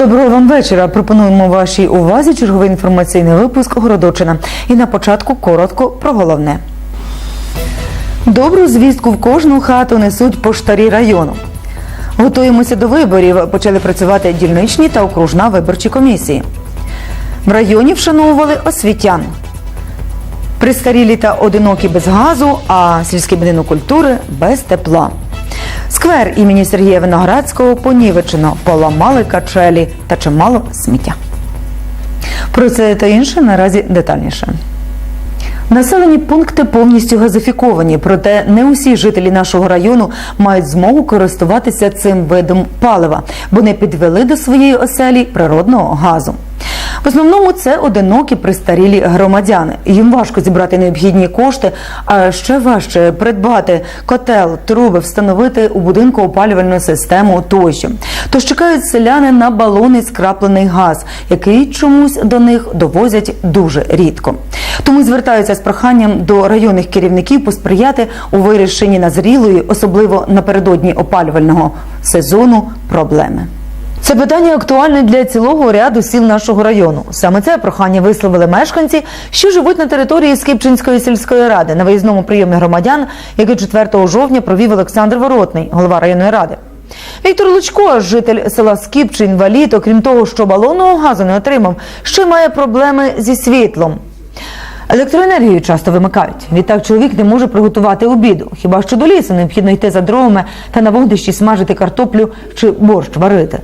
Доброго вам вечора. Пропонуємо вашій увазі черговий інформаційний випуск Городочина. І на початку коротко про головне. Добру звістку в кожну хату несуть поштарі району. Готуємося до виборів. Почали працювати дільничні та окружна виборчі комісії. В районі вшановували освітян. Пристарілі та одинокі без газу, а сільський будинок культури без тепла. Сквер імені Сергія Виноградського понівечено, поламали качелі та чимало сміття. Про це та інше наразі детальніше. Населені пункти повністю газифіковані, проте не усі жителі нашого району мають змогу користуватися цим видом палива, бо не підвели до своєї оселі природного газу. В основному це одинокі пристарілі громадяни. Їм важко зібрати необхідні кошти, а ще важче придбати котел, труби, встановити у будинку опалювальну систему тощо. Тож чекають селяни на балони скраплений газ, який чомусь до них довозять дуже рідко. Тому звертаються з проханням до районних керівників посприяти у вирішенні назрілої, особливо напередодні опалювального сезону, проблеми. Це питання актуальне для цілого ряду сіл нашого району. Саме це прохання висловили мешканці, що живуть на території Скипчинської сільської ради на виїзному прийомі громадян, який 4 жовтня провів Олександр Воротний, голова районної ради. Віктор Лучко, житель села Скіпче, інвалід, окрім того, що балонного газу не отримав, ще має проблеми зі світлом. Електроенергію часто вимикають. Відтак чоловік не може приготувати обіду. Хіба що до лісу необхідно йти за дровами та на вогнищі смажити картоплю чи борщ варити.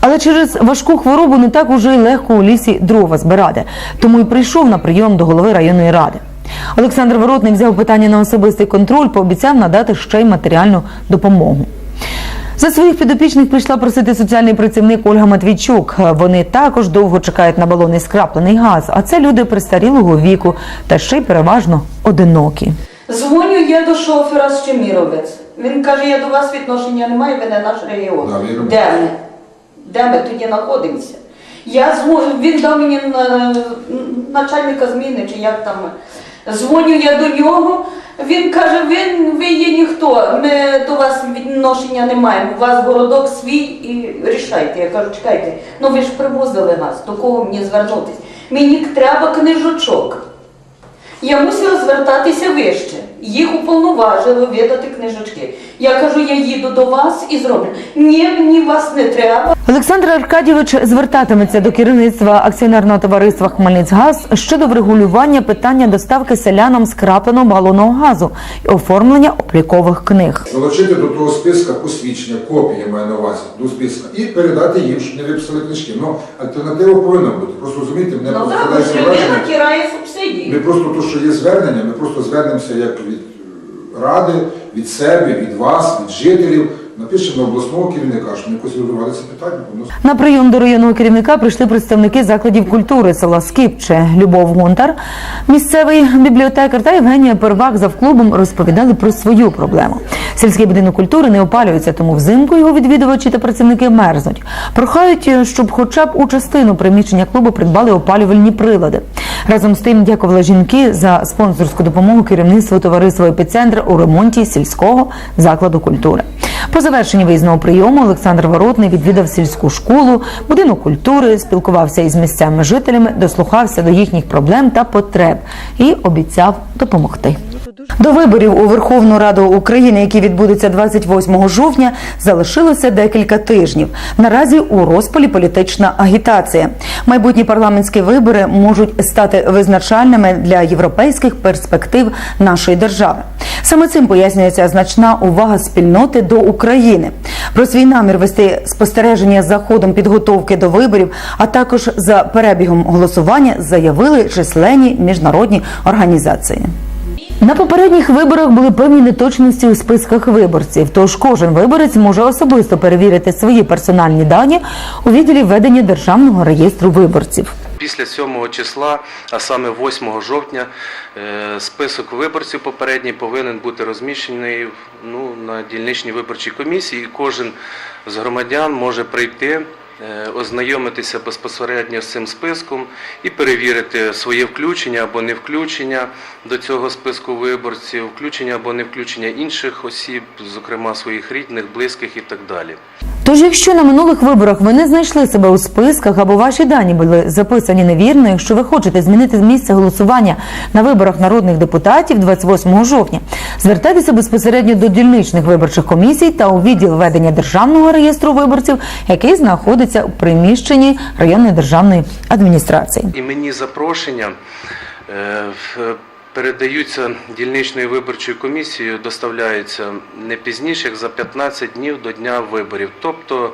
Але через важку хворобу не так уже й легко у лісі дрова збирати. Тому й прийшов на прийом до голови районної ради. Олександр Воротний взяв питання на особистий контроль, пообіцяв надати ще й матеріальну допомогу. За своїх підопічних прийшла просити соціальний працівник Ольга Матвійчук. Вони також довго чекають на балони скраплений газ, а це люди престарілого віку та ще й переважно одинокі. Дзвоню я до шофера з Чеміровець. Він каже, я до вас відношення не маю, ви не наш регіон. Да. Де ми? Де ми тоді знаходимося? Я дзвоню, він дав мені начальника зміни, чи як там. Дзвоню я до нього. Він каже, ви, ви є ніхто, ми до вас відношення не маємо. У вас городок свій і рішайте. Я кажу, чекайте, ну ви ж привозили газ, до кого мені звернутися? Мені треба книжочок. Я мусила звертатися вище. Їх уповноважили видати книжечки. Я кажу, я їду до вас і зроблю. Ні, мені вас не треба. Олександр Аркадійович звертатиметься до керівництва акціонерного товариства Хмельницькгаз щодо врегулювання питання доставки селянам скрапленого балонного газу і оформлення облікових книг. Залучити до того списка посвідчення, копії маю на увазі до списка і передати їм, щоб не виписали книжки. Ну, альтернатива повинна бути. Просто розумієте, мене Ну так, людина враження. тірає Ми просто то, що є звернення, ми просто звернемося як ради, від себе, від вас, від жителів. Напишемо обласного керівника, щоб якось врегулювали це питання. На прийом до районного керівника прийшли представники закладів культури села Скіпче Любов Гонтар, місцевий бібліотекар та Євгенія Первак завклубом розповідали про свою проблему. Сільський будинок культури не опалюється, тому взимку його відвідувачі та працівники мерзнуть. Прохають, щоб хоча б у частину приміщення клубу придбали опалювальні прилади. Разом з тим дякували жінки за спонсорську допомогу керівництву товариства «Епіцентр» у ремонті сільського закладу культури. По завершенні виїзного прийому Олександр Воротний відвідав сільську школу, будинок культури, спілкувався із місцевими жителями, дослухався до їхніх проблем та потреб і обіцяв допомогти. До виборів у Верховну Раду України, які відбудуться 28 жовтня, залишилося декілька тижнів. Наразі у розпалі політична агітація. Майбутні парламентські вибори можуть стати визначальними для європейських перспектив нашої держави. Саме цим пояснюється значна увага спільноти до України. Про свій намір вести спостереження за ходом підготовки до виборів, а також за перебігом голосування, заявили численні міжнародні організації. На попередніх виборах були певні неточності у списках виборців. Тож кожен виборець може особисто перевірити свої персональні дані у відділі ведення державного реєстру виборців. Після 7 числа, а саме 8 жовтня, е, список виборців попередній повинен бути розміщений ну, на дільничній виборчій комісії, і кожен з громадян може прийти, е, ознайомитися безпосередньо з цим списком і перевірити своє включення або не включення до цього списку виборців, включення або не включення інших осіб, зокрема своїх рідних, близьких і так далі. Тож, якщо на минулих виборах ви не знайшли себе у списках або ваші дані були записані невірно, якщо ви хочете змінити місце голосування на виборах народних депутатів 28 жовтня, звертайтеся безпосередньо до дільничних виборчих комісій та у відділ ведення державного реєстру виборців, який знаходиться у приміщенні районної державної адміністрації. Іменні запрошення е, в- передаються дільничною виборчою комісією, доставляються не пізніше, як за 15 днів до дня виборів. Тобто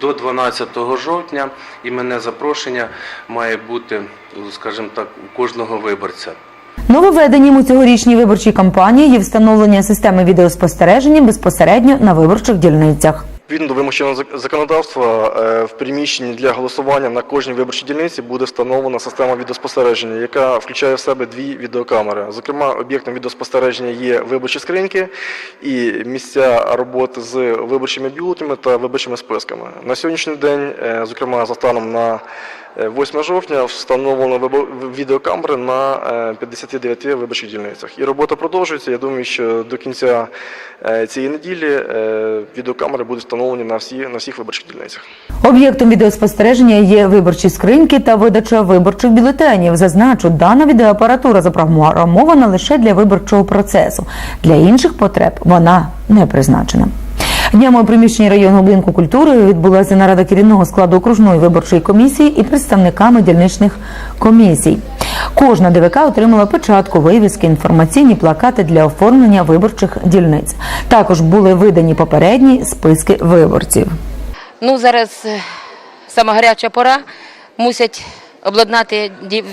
до 12 жовтня іменне запрошення має бути, скажімо так, у кожного виборця. Нововведенням у цьогорічній виборчій кампанії є встановлення системи відеоспостереження безпосередньо на виборчих дільницях. Відповідно до вимог законодавства е, в приміщенні для голосування на кожній виборчій дільниці буде встановлена система відеоспостереження, яка включає в себе дві відеокамери. Зокрема, об'єктом відеоспостереження є виборчі скриньки і місця роботи з виборчими бюлетнями та виборчими списками. На сьогоднішній день, е, зокрема, за станом на 8 жовтня, встановлено відеокамери на е, 59 виборчих дільницях. І робота продовжується. Я думаю, що до кінця е, цієї неділі е, відеокамери будуть встановлені на всі на всіх виборчих дільницях. Об'єктом відеоспостереження є виборчі скриньки та видача виборчих бюлетенів. Зазначу, дана відеоапаратура запрограмована лише для виборчого процесу. Для інших потреб вона не призначена. Днями у приміщенні районного будинку культури відбулася нарада керівного складу окружної виборчої комісії і представниками дільничних комісій. Кожна ДВК отримала печатку, вивіски, інформаційні плакати для оформлення виборчих дільниць. Також були видані попередні списки виборців. Ну, зараз е, сама гаряча пора. Мусять обладнати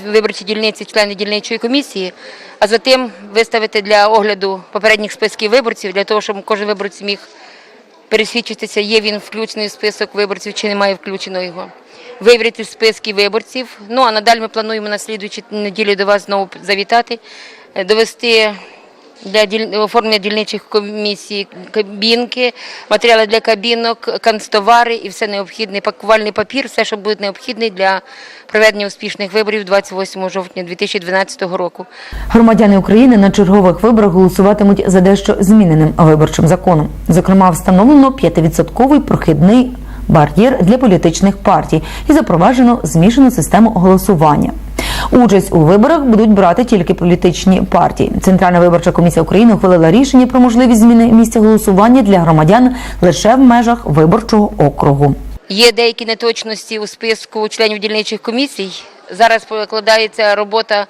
виборчі дільниці члени дільничої комісії, а затим виставити для огляду попередніх списків виборців, для того, щоб кожен виборець міг пересвідчитися, є він включений в список виборців чи немає включеного його. Вивірити списки виборців. Ну а надалі ми плануємо на слідуючій неділі до вас знову завітати, е, довести для оформлення дільничих комісій кабінки, матеріали для кабінок, канцтовари і все необхідне, пакувальний папір, все, що буде необхідне для проведення успішних виборів 28 жовтня 2012 року. Громадяни України на чергових виборах голосуватимуть за дещо зміненим виборчим законом. Зокрема, встановлено 5% прохідний бар'єр для політичних партій і запроваджено змішану систему голосування. Участь у виборах будуть брати тільки політичні партії. Центральна виборча комісія України ухвалила рішення про можливість зміни місця голосування для громадян лише в межах виборчого округу. Є деякі неточності у списку членів дільничих комісій. Зараз покладається робота,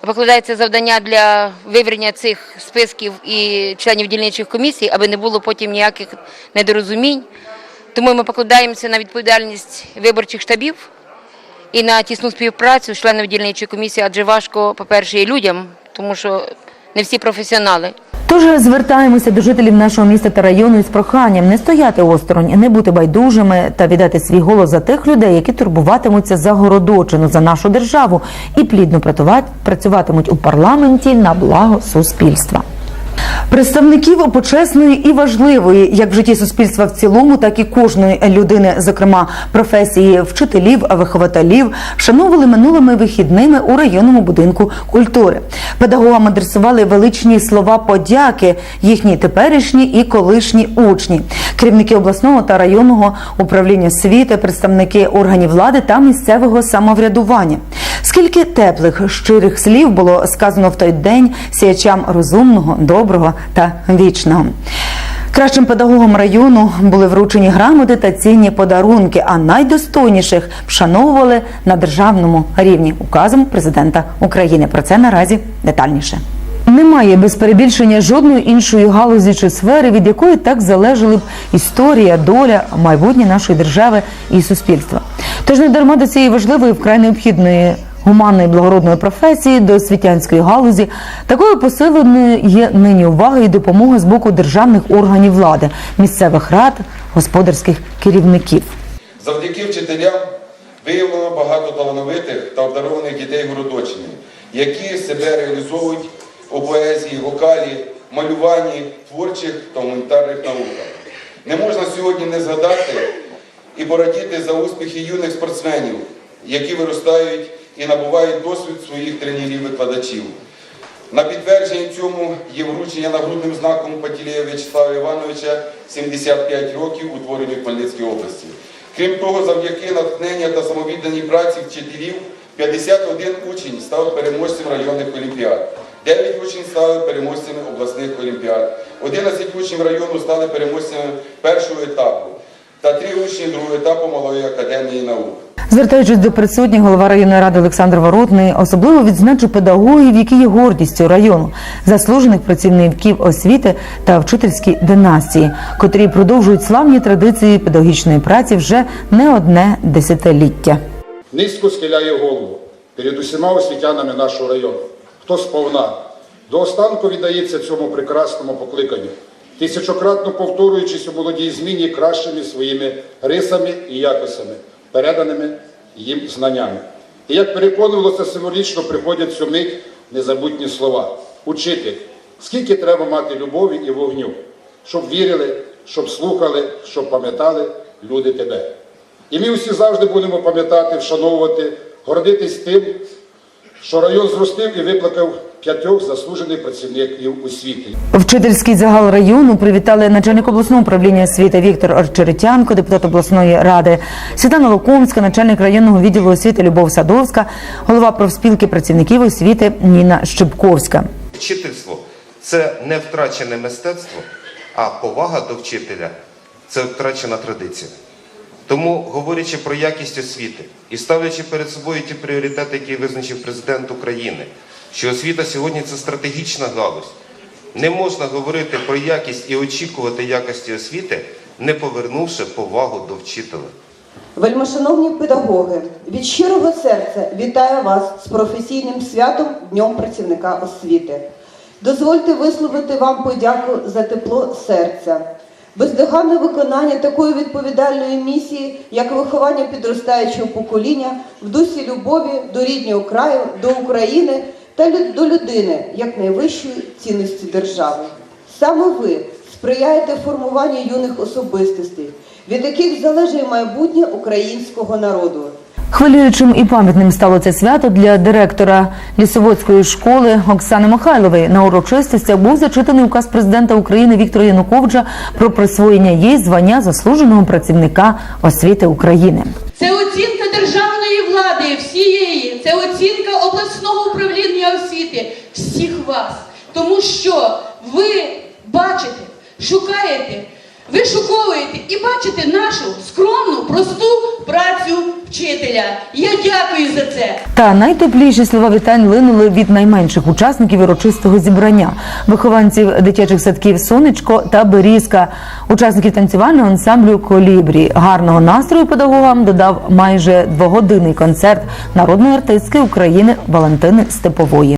покладається завдання для вивірення цих списків і членів дільничих комісій, аби не було потім ніяких недорозумінь. Тому ми покладаємося на відповідальність виборчих штабів і на тісну співпрацю з членами дільничої комісії, адже важко, по-перше, і людям, тому що не всі професіонали. Тож звертаємося до жителів нашого міста та району із проханням не стояти осторонь, не бути байдужими та віддати свій голос за тих людей, які турбуватимуться за городочину, за нашу державу і плідно працювати- працюватимуть у парламенті на благо суспільства. Представників почесної і важливої, як в житті суспільства в цілому, так і кожної людини, зокрема професії вчителів, вихователів, вшановували минулими вихідними у районному будинку культури. Педагогам адресували величні слова подяки їхні теперішні і колишні учні, керівники обласного та районного управління освіти, представники органів влади та місцевого самоврядування. Скільки теплих щирих слів було сказано в той день сіячам розумного, доброго та вічного. Кращим педагогам району були вручені грамоти та цінні подарунки, а найдостойніших вшановували на державному рівні указом президента України. Про це наразі детальніше. Немає без перебільшення жодної іншої галузі чи сфери, від якої так залежали б історія, доля, майбутнє нашої держави і суспільства. Тож не дарма до цієї важливої вкрай необхідної гуманної благородної професії до освітянської галузі такою посиленою є нині увага і допомога з боку державних органів влади, місцевих рад, господарських керівників. Завдяки вчителям виявлено багато талановитих та обдарованих дітей Городочини, які себе реалізовують у поезії, вокалі, малюванні, творчих та гуманітарних науках. Не можна сьогодні не згадати і порадіти за успіхи юних спортсменів, які виростають і набувають досвід своїх тренерів-викладачів. На підтвердження цьому є вручення нагрудним знаком Патілія В'ячеслава Івановича 75 років утворенню Хмельницькій області. Крім того, завдяки натхнення та самовідданій праці вчителів 51 учень став переможцем районних олімпіад. 9 учнів стали переможцями обласних олімпіад. 11 учнів району стали переможцями першого етапу та 3 учні другого етапу Малої академії наук. Звертаючись до присутніх, голова районної ради Олександр Воротний особливо відзначив педагогів, які є гордістю району, заслужених працівників освіти та вчительські династії, котрі продовжують славні традиції педагогічної праці вже не одне десятиліття. Низько схиляє голову перед усіма освітянами нашого району, хто сповна до останку віддається цьому прекрасному покликанню, тисячократно повторюючись у молодій зміні кращими своїми рисами і якостями, переданими їм знаннями. І як переконувалося символічно, приходять цю мить незабутні слова. Учитель, скільки треба мати любові і вогню, щоб вірили, щоб слухали, щоб пам'ятали люди тебе. І ми всі завжди будемо пам'ятати, вшановувати, гордитись тим, що район зростив і виплакав п'ятьох заслужених працівників освіти. Вчительський загал району привітали начальник обласного управління освіти Віктор Арчеретянко, депутат обласної ради Світлана Лукомська, начальник районного відділу освіти Любов Садовська, голова профспілки працівників освіти Ніна Щепковська. Вчительство це не втрачене мистецтво, а повага до вчителя це втрачена традиція. Тому, говорячи про якість освіти і ставлячи перед собою ті пріоритети, які визначив президент України, що освіта сьогодні це стратегічна галузь, не можна говорити про якість і очікувати якості освіти, не повернувши повагу до вчителя. Вельмишановні педагоги, від щирого серця вітаю вас з професійним святом Днем працівника освіти. Дозвольте висловити вам подяку за тепло серця, бездоганне виконання такої відповідальної місії, як виховання підростаючого покоління в дусі любові до ріднього краю, до України та лю- до людини як найвищої цінності держави. Саме ви сприяєте формуванню юних особистостей, від яких залежить майбутнє українського народу. Хвилюючим і пам'ятним стало це свято для директора лісоводської школи Оксани Михайлової. На урочистостях був зачитаний указ президента України Віктора Януковича про присвоєння їй звання заслуженого працівника освіти України. Це оцінка державної влади всієї, це оцінка обласного управління освіти всіх вас. Тому що ви бачите, шукаєте, вишуковуєте і бачите нашу скромну, просту працю вчителя. Я дякую за це. Та найтепліші слова вітань линули від найменших учасників урочистого зібрання вихованців дитячих садків Сонечко та Берізка, учасників танцювального ансамблю Колібрі. Гарного настрою педагогам додав майже двогодинний концерт народної артистки України Валентини Степової.